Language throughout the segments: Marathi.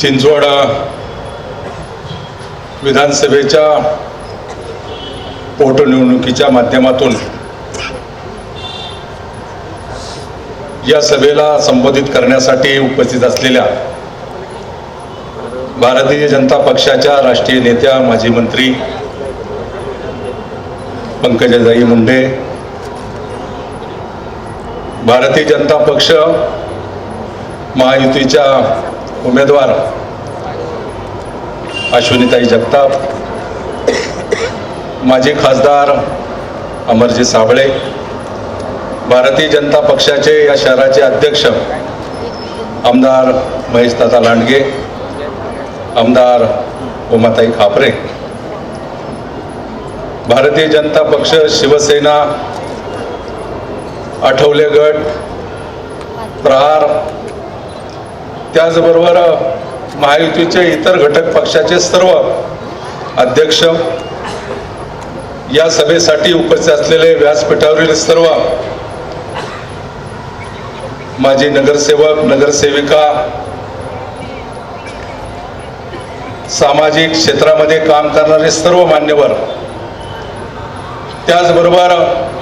चिंचवड विधानसभेच्या पोटनिवडणुकीच्या माध्यमातून या सभेला संबोधित करण्यासाठी उपस्थित असलेल्या भारतीय जनता पक्षाच्या राष्ट्रीय नेत्या माजी मंत्री पंकजाताई मुंडे भारतीय जनता पक्ष महायुतीच्या उमेदवार अश्विनीताई जगताप माजी खासदार अमरजी साबळे भारतीय जनता पक्षाचे या शहराचे अध्यक्ष आमदार महेशदादा लांडगे आमदार उमाताई खापरे भारतीय जनता पक्ष शिवसेना आठवले गट प्रहार त्याचबरोबर महायुतीचे इतर घटक पक्षाचे सर्व अध्यक्ष या सभेसाठी उपस्थित असलेले व्यासपीठावरील सर्व माजी नगरसेवक नगरसेविका सामाजिक क्षेत्रामध्ये काम करणारे सर्व मान्यवर त्याचबरोबर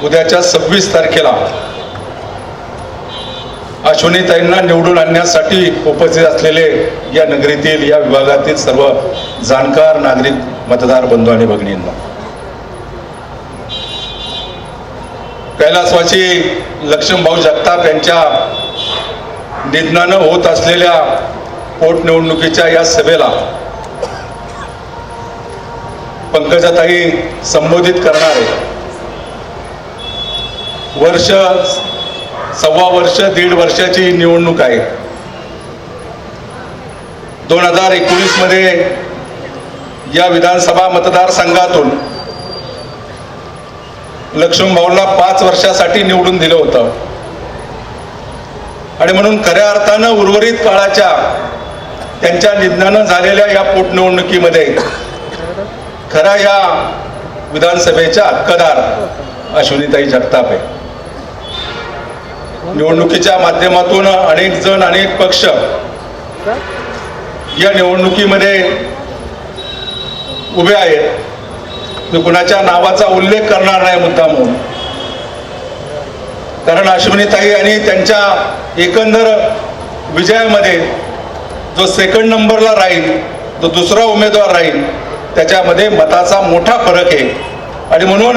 उद्याच्या सव्वीस तारखेला अश्विनीताईंना निवडून आणण्यासाठी उपस्थित असलेले या नगरीतील या विभागातील सर्व जाणकार नागरिक मतदार बंधू आणि भगिनींना. कैलासवासी लक्ष्मणभाऊ जगताप यांच्या निधनानं होत असलेल्या पोटनिवडणुकीच्या या सभेला पंकजाताई संबोधित करणारे आहे वर्ष सव्वा वर्ष दीड वर्षाची निवडणूक आहे. दोन हजार एकोणीसमध्ये या विधानसभा मतदारसंघातून लक्ष्मीभाऊला पाच वर्षासाठी निवडून दिलं होतं. आणि म्हणून खऱ्या अर्थानं उर्वरित काळाच्या त्यांच्या निधनानं झालेल्या या पोटनिवडणुकीमध्ये खरा या विधानसभेच्या हक्कदार अश्विनीताई जगताप आहे. निवडणुकीच्या माध्यमातून अनेक जण अनेक पक्ष या निवडणुकीमध्ये उभे आहेत. मी कुणाच्या नावाचा उल्लेख करणार नाही मुद्दा म्हणून. कारण अश्विनीताई आणि त्यांच्या एकंदर विजयामध्ये जो सेकंड नंबरला राहील जो दुसरा उमेदवार राहील त्याच्यामध्ये मताचा मोठा फरक आहे. आणि म्हणून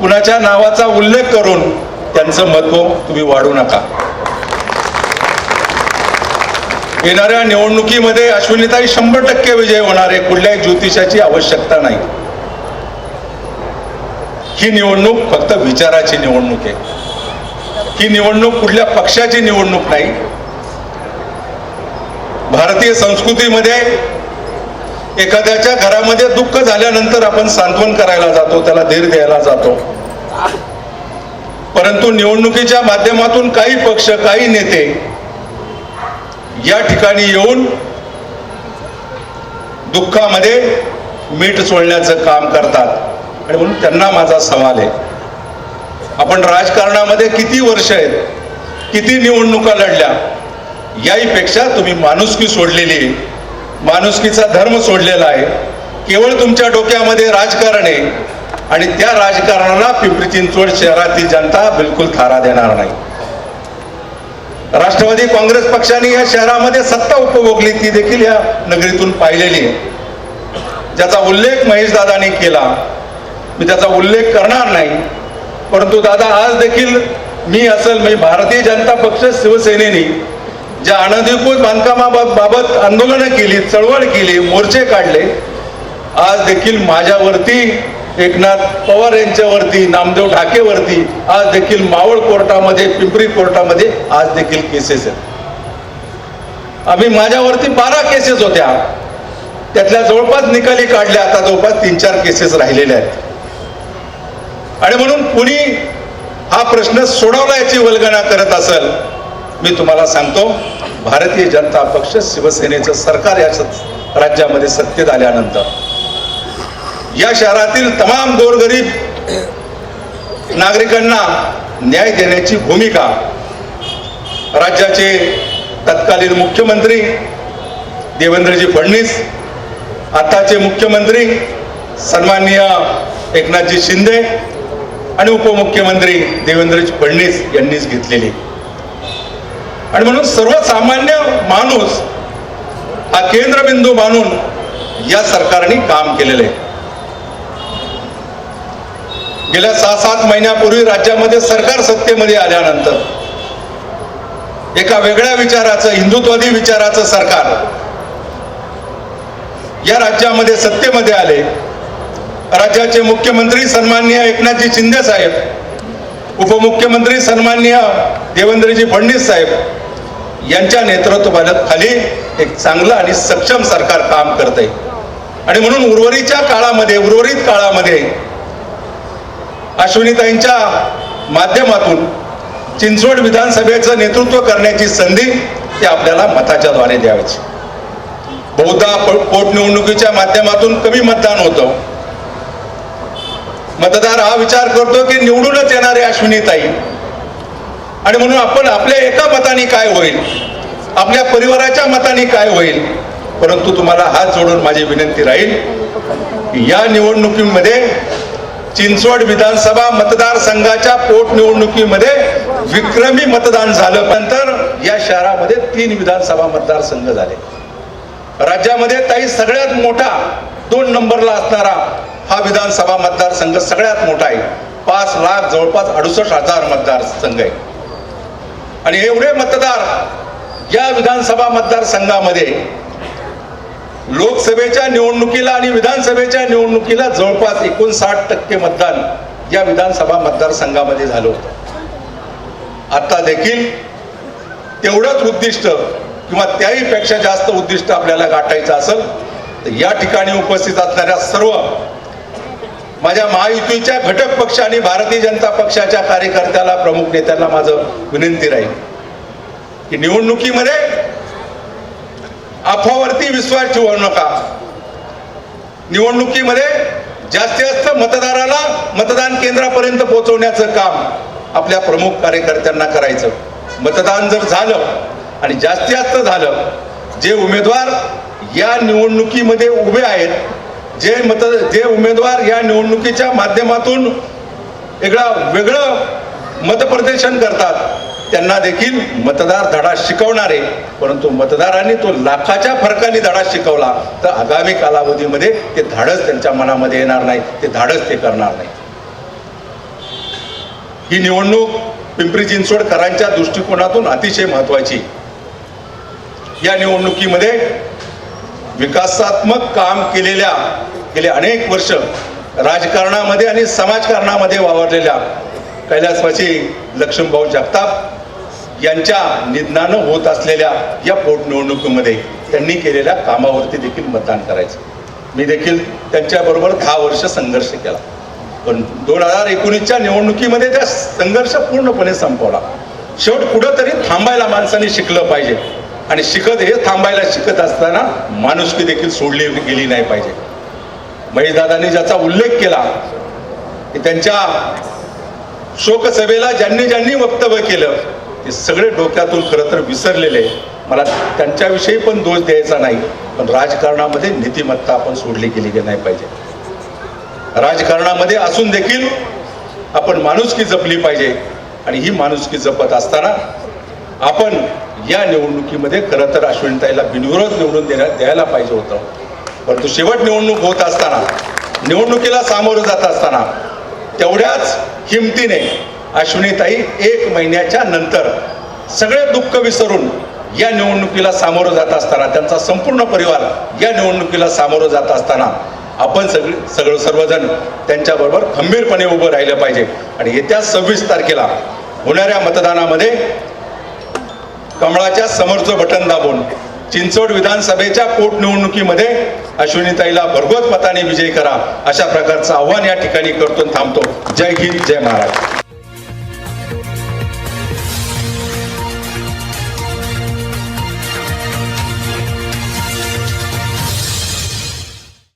कुणाच्या नावाचा उल्लेख करून त्यांचं महत्त्व हो, तुम्ही वाढू नका. येणाऱ्या निवडणुकीमध्ये अश्विनीताई शंभर टक्के विजय होणार आहे कुठल्याही ज्योतिषाची आवश्यकता नाही. ही निवडणूक फक्त विचाराची निवडणूक आहे. ही निवडणूक कुठल्या पक्षाची निवडणूक नाही. भारतीय संस्कृतीमध्ये एखाद्याच्या घरामध्ये दुःख झाल्यानंतर आपण सांत्वन करायला जातो त्याला धीर द्यायला जातो. परंतु निवडणुकीच्या माध्यमातून काही पक्ष काही नेते या ठिकाणी येऊन दुःखामध्ये मीठ चोळण्याचं काम करतात. आणि म्हणून त्यांना माझा सवाल आहे. आपण राजकारणामध्ये किती वर्ष आहेत? किती निवडणुका लढल्या? याहीपेक्षा तुम्ही माणुसकी सोडलेली आहे. माणुसकीचा धर्म सोडलेला आहे. केवळ तुमच्या डोक्यामध्ये राजकारण आहे. आणि त्या राजकारणाला पिंपरी चिंचवड शहरातील जनता बिलकुल थारा देणार नाही. राष्ट्रवादी काँग्रेस पक्षाने या शहरामध्ये सत्ता उपभोगली ती देखील या नगरीतून पाहिलेली आहे. ज्याचा उल्लेख महेश दादानी केला. मी त्याचा उल्लेख करणार नाही. परंतु दादा आज देखील मी असल मी भारतीय जनता पक्ष शिवसेनेने ज्या अनधिकृत बांधकामाबाबत आंदोलनं केली चळवळ केली मोर्चे काढले आज देखील माझ्यावरती एकनाथ पवार यांच्यावरती नामदेव ढाकेवरती आज देखील मावळ कोर्टामध्ये पिंपरी कोर्टामध्ये आज देखील केसेस आहेत. आम्ही माझ्यावरती बारा केसेस होत्या. त्यातल्या जवळपास निकाली काढल्या आता जवळपास तीन चार केसेस राहिलेल्या आहेत. आणि म्हणून कुणी हा प्रश्न सोडवला याची वल्गना करत असेल मी तुम्हाला सांगतो भारतीय जनता पक्ष शिवसेनेचं सरकार या राज्यामध्ये सत्तेत आल्यानंतर. या शहरातील तमाम गोरगरीब नागरिकांना न्याय देण्याची भूमिका राज्याचे तत्कालीन मुख्यमंत्री देवेंद्रजी फडणवीस आताचे मुख्यमंत्री सन्माननीय एकनाथजी शिंदे आणि उपमुख्यमंत्री देवेंद्रजी फडणवीस यांनीच घेतलेली. आणि म्हणून सर्वसामान्य माणूस हा केंद्रबिंदू मानून या सरकारने काम केलेलं आहे. गेल्या सहा सात महिन्यापूर्वी राज्यामध्ये सरकार सत्तेमध्ये आल्यानंतर एका वेगळ्या विचाराचं हिंदुत्वादी विचाराचं सरकार या राज्यामध्ये सत्तेमध्ये आले. राज्याचे मुख्यमंत्री सन्माननीय एकनाथजी शिंदे साहेब उपमुख्यमंत्री सन्माननीय देवेंद्रजी फडणवीस साहेब यांच्या नेतृत्वाखाली एक चांगलं आणि सक्षम सरकार काम करत आहे आणि म्हणून उर्वरितच्या काळामध्ये उर्वरित काळामध्ये अश्विनीताईंच्या माध्यमातून चिंचवड विधानसभेचं नेतृत्व करण्याची संधी ते आपल्याला मताच्या द्वारे द्यावीची बहुधा प- पोटनिवडणुकीच्या माध्यमातून कमी मतदान होतं. मतदार हा विचार करतो की निवडूनच येणारे अश्विनीताई. आणि म्हणून आपण आपल्या एका मताने काय होईल? आपल्या परिवाराच्या मताने काय होईल? परंतु तुम्हाला हात जोडून माझी विनंती राहील या निवडणुकीमध्ये चिंचवड विधानसभा मतदारसंघाच्या पोटनिवडणुकीमध्ये विक्रमी मतदान झालं नंतर या शहरामध्ये तीन विधानसभा मतदारसंघ झाले. राज्यामध्ये ताई सगळ्यात मोठा दोन नंबरला असणारा हा विधानसभा मतदारसंघ सगळ्यात मोठा आहे. पाच लाख जवळपास अडुसष्ट हजार मतदारसंघ आहे. आणि एवढे मतदार या विधानसभा मतदारसंघामध्ये लोकसभेच्या निवडणुकीला आणि विधानसभेच्या निवडणुकीला जवळपास एकोणसाठ टक्के मतदान या विधानसभा मतदारसंघामध्ये झालं होतं. आता देखील तेवढंच उद्दिष्ट किंवा त्याही पेक्षा जास्त उद्दिष्ट आपल्याला गाठायचं असेल तर या ठिकाणी उपस्थित असणाऱ्या सर्व माझ्या महायुतीच्या घटक पक्ष आणि भारतीय जनता पक्षाच्या कार्यकर्त्याला प्रमुख नेत्यांना माझं विनंती राहील की निवडणुकीमध्ये अफवावरती विश्वास ठेवू नका. निवडणुकीमध्ये जास्तीत जास्त मतदाराला मतदान केंद्रापर्यंत पोहोचवण्याचं काम आपल्या प्रमुख कार्यकर्त्यांना करायचं. मतदान जर झालं आणि जास्तीत जास्त झालं जे उमेदवार या निवडणुकीमध्ये उभे आहेत जे मत जे उमेदवार या निवडणुकीच्या माध्यमातून वेगळा वेगळं मतप्रदर्शन करतात त्यांना देखील मतदार धडा शिकवणारे परंतु मतदारांनी तो लाखाच्या फरकाने धडा शिकवला तर आगामी कालावधीमध्ये ते धाडस त्यांच्या मनामध्ये येणार नाही ते धाडस ते करणार नाही. ही निवडणूक पिंपरी चिंचवडकरांच्या दृष्टिकोनातून अतिशय महत्वाची या निवडणुकीमध्ये विकासात्मक काम केलेल्या गेले अनेक वर्ष राजकारणामध्ये आणि समाजकारणामध्ये वावरलेल्या कैलासवासी लक्ष्मीभाऊ जगताप यांच्या निधनानं होत असलेल्या या पोटनिवडणुकीमध्ये त्यांनी केलेल्या कामावरती देखील मतदान करायचं. मी देखील त्यांच्याबरोबर दहा वर्ष संघर्ष केला. पण दोन हजार एकोणीसच्या निवडणुकीमध्ये त्या संघर्ष पूर्णपणे संपवला. शेवट कुठंतरी थांबायला माणसाने शिकलं पाहिजे. आणि शिकत हे थांबायला शिकत असताना माणुसकी देखील सोडली गेली नाही पाहिजे. महेशदादांनी ज्याचा उल्लेख केला की त्यांच्या शोकसभेला ज्यांनी ज्यांनी वक्तव्य केलं हे सगळे डोक्यातून खरं तर विसरलेले मला त्यांच्याविषयी पण दोष द्यायचा नाही पण राजकारणामध्ये नीतिमत्ता आपण सोडली गेली की नाही पाहिजे. राजकारणामध्ये असून देखील आपण माणुसकी जपली पाहिजे आणि ही माणुसकी जपत असताना आपण या निवडणुकीमध्ये खरं तर अश्विनीताईला बिनविरोध निवडून देण्या द्यायला पाहिजे होतं. परंतु शेवट निवडणूक होत असताना निवडणुकीला सामोरं जात असताना तेवढ्याच हिमतीने अश्विनीताई एक महिन्याच्या नंतर सगळे दुःख विसरून या निवडणुकीला सामोरं जात असताना त्यांचा संपूर्ण परिवार या निवडणुकीला सामोरं जात असताना आपण सगळे सगळं सर्वजण त्यांच्याबरोबर खंबीरपणे उभं राहिलं पाहिजे. आणि येत्या सव्वीस तारखेला होणाऱ्या मतदानामध्ये कमळाच्या समोरचं बटन दाबून चिंचवड विधानसभेच्या पोटनिवडणुकीमध्ये अश्विनीताईला भरघोस मताने विजयी करा अशा प्रकारचं आव्हान या ठिकाणी करतो थांबतो. जय हिंद जय महाराज